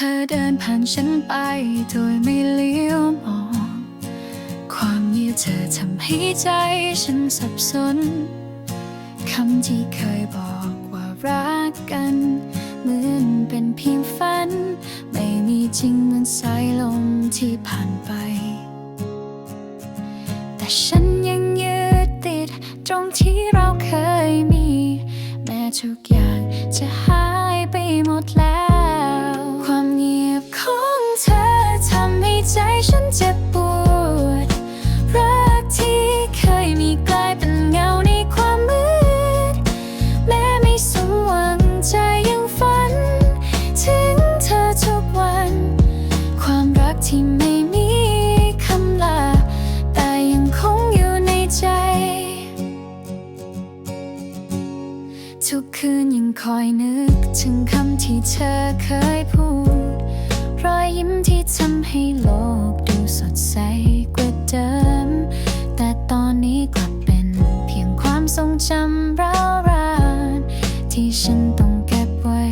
ธอเดินผ่านฉันไปโดยไม่เลี้ยวมอง ความเงียบเธอทำให้ใจฉันสับสน คำที่เคยบอกว่ารักกันเหมือนเป็นเพียงฝัน ไม่มีจริงเหมือนสายลมที่ผ่านไป แต่ฉันยังยึดติดตรงที่เราเคยมี แม้ทุกอย่าง ใจฉันเจ็บปวด รักที่เคยมีกลายเป็นเงาในความมืด แม้ไม่สมหวังใจยังฝัน ถึงเธอทุกวัน ความรักที่ไม่มีคำลา แต่ยังคงอยู่ในใจ ทุกคืนยังคอยนึก ถึงคำที่เธอเคยพูด รอยยิ้มที่ทำให้โลกดูสดใสกว่าเดิม แต่ตอนนี้กลับเป็นเพียงความทรงจำร้าวรานที่ฉันต้องเก็บไว้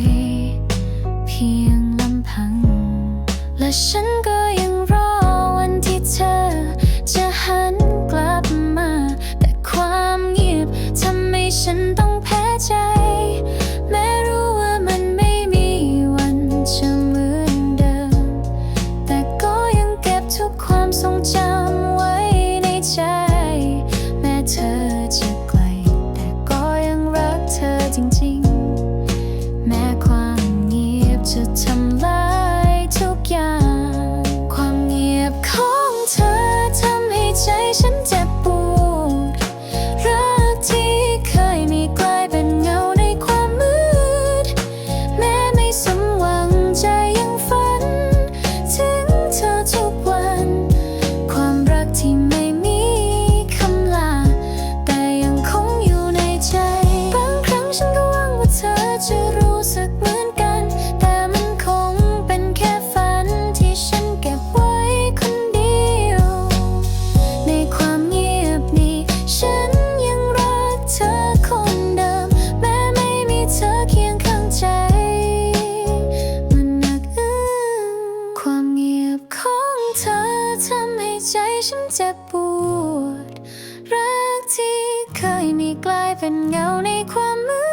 เพียงลำพัง และฉัน จะทำลายทุกอย่าง ความเงียบของเธอทำให้ใจฉันเจ็บปวด บปวด รักที่เคยมีกลายเป็นเงาในความมืด